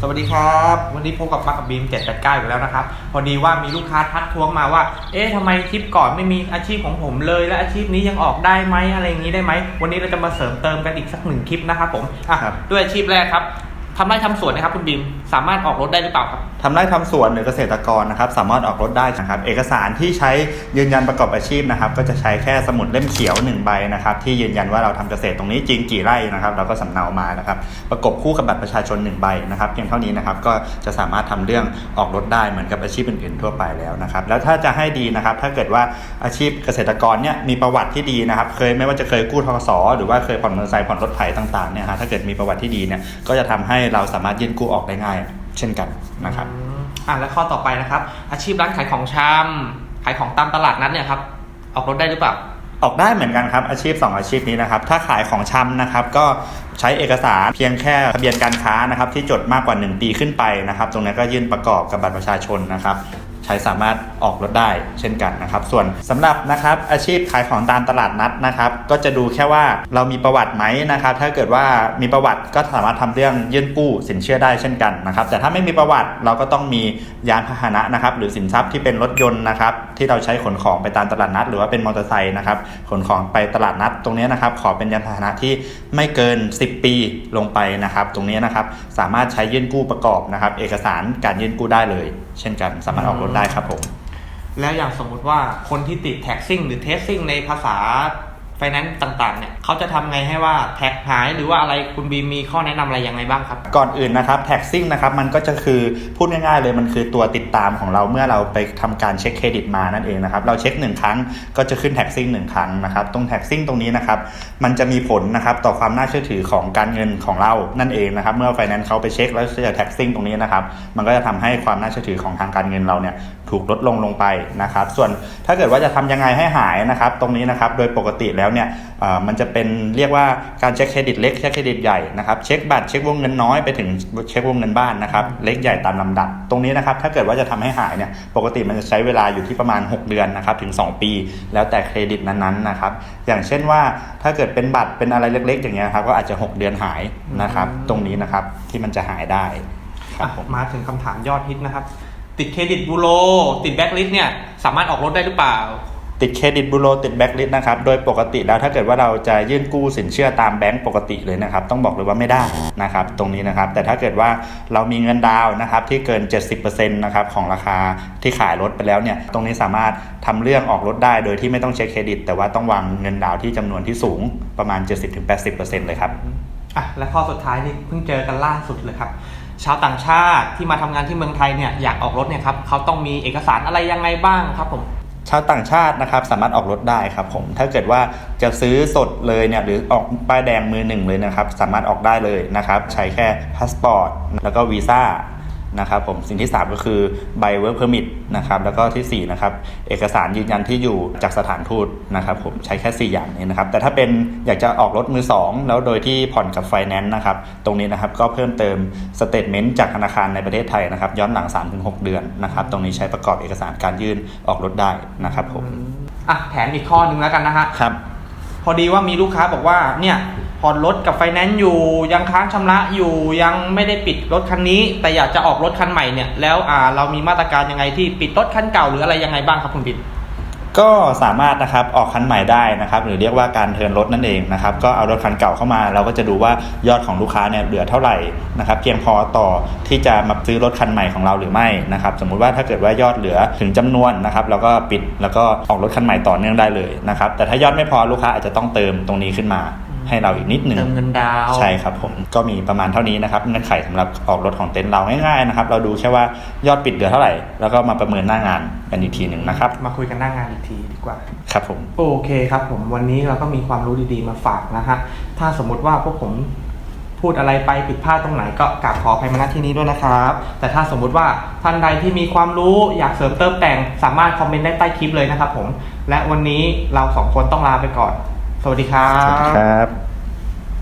สวัสดีครับ วันนี้พบกับปักกับบีม789อีกแล้วนะครับ พอดีว่ามีลูกค้าทักท้วงมาว่า เอ๊ะทำไมคลิปก่อนไม่มีอาชีพของผมเลย และอาชีพนี้ยังออกได้ไหมอะไรอย่างนี้ได้ไหม วันนี้เราจะมาเสริมเติมกันอีกสักหนึ่งคลิปนะครับผมอะครับด้วยอาชีพแรกครับ ทำไร่ทำสวนนะครับคุณบีมสามารถออกรถได้หรือเปล่าครับทำไร่ทำสวนหรือเกษตรกรนะครับ สามารถออกรถได้นะครับ เอกสารที่ใช้ยืนยันประกอบอาชีพนะครับ ก็จะใช้แค่สมุดเล่มเขียวหนึ่งใบนะครับ ที่ยืนยันว่าเราทำเกษตรตรงนี้จริงกี่ไร่นะครับ เราก็สำเนามานะครับ ประกบคู่กับบัตรประชาชนหนึ่งใบนะครับเพียงเท่านี้นะครับก็จะสามารถทำเรื่องออกรถได้เหมือนกับอาชีพอื่นๆทั่วไปแล้วนะครับ แล้วถ้าจะให้ดีนะครับ ถ้าเกิดว่าอาชีพเกษตรกรเนี่ยมีประวัติที่ดีนะครับ เคยไม่ว่าจะเคยกู้ทกสหรือว่าเคยผ่อนมอเตอร์ไซค์ผ่อนรถไถต่างๆเนี่ยฮะถ้าเกิดมีประวัติที่ดีเนี่ยก็จะทำให้เราสามารถยื่นกู้ออกได้ง่าย เช่นกันนะครับอืมอะแล้วข้อต่อไปนะครับ อาชีพร้านขายของชำขายของตามตลาดนัดเนี่ยครับออกรถได้หรือเปล่าออกได้เหมือนกันครับอาชีพ 2 อาชีพนี้นะครับถ้าขายของชำนะครับก็ ใช้เอกสารเพียงแค่ทะเบียนการค้านะครับที่จดมากกว่า 1 ปีขึ้นไปนะครับตรงนี้ก็ยื่นประกอบกับบัตรประชาชนนะครับใช้สามารถออกรถได้เช่นกันนะครับ ส่วนสำหรับนะครับอาชีพขายของตามตลาดนัดนะครับ ก็จะดูแค่ว่าเรามีประวัติไหมนะครับ ถ้าเกิดว่ามีประวัติก็สามารถทำเรื่องยื่นกู้สินเชื่อได้เช่นกันนะครับ แต่ถ้าไม่มีประวัติเราก็ต้องมียานพาหนะนะครับ หรือสินทรัพย์ที่เป็นรถยนต์นะครับ ที่เราใช้ขนของไปตามตลาดนัด หรือว่าเป็นมอเตอร์ไซค์นะครับขนของไปตลาดนัดตรงนี้นะครับ ขอเป็นยานพาหนะที่ไม่เกิน10ปีลงไปนะครับ ตรงนี้นะครับสามารถใช้ยื่นกู้ประกอบนะครับ เอกสารการยื่นกู้ได้เลย เช่นกันสามารถออกรถได้ครับผม แล้วอย่างสมมุติว่าคนที่ติดแท็กซิ่งหรือเทสซิ่งในภาษา ไฟแนนซ์ต่างๆเนี่ยเขาจะทำไงให้ว่าแท็กหายหรือว่าอะไรคุณบีมีข้อแนะนำอะไรยังไงบ้างครับ ก่อนอื่นนะครับแท็กซิ่งนะครับมันก็จะคือพูดง่ายๆเลยมันคือตัวติดตามของเราเมื่อเราไปทำการเช็คเครดิตมานั่นเองนะครับเราเช็คหนึ่งครั้งก็จะขึ้นแท็กซิ่งหนึ่งครั้งนะครับตรงแท็กซิ่งตรงนี้นะครับมันจะมีผลนะครับต่อความน่าเชื่อถือของการเงินของเรานั่นเองนะครับเมื่อไฟแนนซ์เขาไปเช็คแล้วเจอแท็กซิ่งตรงนี้นะครับมันก็จะทำให้ความน่าเชื่อถือของทางการเงินเราเนี่ยถูกลดลงลงไปนะครับส่วนถ้าเกิดว่าจะทำยังไงให้หายนะครับตรงนี้นะครับโดยปกติแล้วเนี่ยเอ่อมันจะเป็นเรียกว่าการเช็คเครดิตเล็กเช็คเครดิตใหญ่นะครับเช็คบัตรเช็ควงเงินน้อยไปถึงเช็ควงเงินบ้านนะครับเล็กใหญ่ตามลำดับ ตรงนี้นะครับถ้าเกิดว่าจะทำให้หายเนี่ยปกติมันจะใช้เวลาอยู่ที่ประมาณ 6 เดือนนะครับถึง 2 ปี แล้วแต่เครดิตนั้นๆนะครับอย่างเช่นว่าถ้าเกิดเป็นบัตรเป็นอะไรเล็ก ๆ อย่างเงี้ยครับก็อาจจะ 6 เดือนหายนะครับอืมตรงนี้นะครับที่มันจะหายได้ครับผมอะมาถึงคำถามยอดฮิตนะครับติดเครดิตบูโรติดแบ็คลิสต์เนี่ยสามารถออกรถได้หรือเปล่า ติดเครดิตบูโรติดแบ็กลิสต์นะครับ โดยปกติแล้วถ้าเกิดว่าเราจะยื่นกู้สินเชื่อตามแบงก์ปกติเลยนะครับ ต้องบอกเลยว่าไม่ได้นะครับ ตรงนี้นะครับ แต่ถ้าเกิดว่าเรามีเงินดาวนะครับที่เกิน 70%นะครับของราคาที่ขายรถไปแล้วเนี่ย ตรงนี้สามารถทำเรื่องออกรถได้โดยที่ไม่ต้องเช็คเครดิต แต่ว่าต้องวางเงินดาวที่จำนวนที่สูงประมาณ 70-80%เลยครับอะและข้อสุดท้ายนี่เพิ่งเจอกันล่าสุดเลยครับชาวต่างชาติที่มาทำงานที่เมืองไทยเนี่ยอยากออกรถเนี่ยครับเขาต้องมีเอกสารอะไรยังไงบ้างครับผม ชาวต่างชาตินะครับสามารถออกรถได้ครับผมถ้าเกิดว่าจะซื้อสดเลยเนี่ยหรือออกป้ายแดงมือหนึ่งเลยนะครับ สามารถออกได้เลยนะครับ ใช้แค่พาสปอร์ตแล้วก็วีซ่า นะครับผมสิ่งที่ 3 ก็คือใบเวิร์กเพอร์มิทนะครับแล้วก็ทีสี่4นะครับเอกสารยืนยันที่อยู่จากสถานทูตนะครับผมใช้แค่ 4 อย่างนี้นะครับแต่ถ้าเป็นอยากจะออกรถมือ 2 แล้วโดยที่ผ่อนกับไฟแนนซ์นะครับตรงนี้นะครับก็เพิ่มเติมสเตทเมนต์จากธนาคารในประเทศไทยนะครับย้อนหลัง 3-6 เดือนนะครับตรงนี้ใช้ประกอบเอกสารการยื่นออกรถได้นะครับผมอะแถมอีกข้อหนึ่งแล้วกันนะฮะครับพอดีว่ามีลูกค้าบอกว่าเนี่ย ผ่อนรถกับไฟแนนซ์อยู่ยังค้างชำระอยู่ยังไม่ได้ปิดรถคันนี้ แต่อยากจะออกรถคันใหม่เนี่ยแล้วอ่าเรามีมาตรการยังไงที่ปิดรถคันเก่าหรืออะไรยังไงบ้างครับคุณบิ๊มก็สามารถนะครับออกคันใหม่ได้นะครับหรือเรียกว่าการเทินรถนั่นเองนะครับก็เอารถคันเก่าเข้ามา เราก็จะดูว่ายอดของลูกค้าเนี่ยเหลือเท่าไหร่นะครับเพียงพอต่อที่จะมาซื้อรถคันใหม่ของเราหรือไม่นะครับสมมุติว่าถ้าเกิดว่ายอดเหลือถึงจำนวนนะครับเราก็ปิดแล้วก็ออกรถคันใหม่ต่อเนื่องได้เลยนะครับแต่ถ้ายอดไม่พอลูกค้าอาจจะต้องเติมตรงนี้ขึ้นมา ให้เราอีกนิดหนึ่งเติมเงินดาวน์ใช่ครับผมก็มีประมาณเท่านี้นะครับเงื่อนไขสำหรับออกรถของเต็นท์เราง่ายๆนะครับเราดูแค่ว่ายอดปิดเหลือเท่าไหร่ แล้วก็มาประเมินหน้างานกันอีกทีหนึ่งนะครับ มาคุยกันหน้างานอีกทีดีกว่าครับผมโอเคครับผมวันนี้เราก็มีความรู้ดีๆมาฝากนะฮะถ้าสมมุติว่าพวกผมพูดอะไรไปผิดพลาดตรงไหนก็กราบขออภัยมาณที่นี้ด้วยนะครับ แต่ถ้าสมมุติว่าท่านใดที่มีความรู้อยากเสริมเติมแต่งสามารถคอมเมนต์ได้ใต้คลิปเลยนะครับผม และวันนี้เราสองคนต้องลาไปก่อนส วัสดีครัสวัสดีบครับ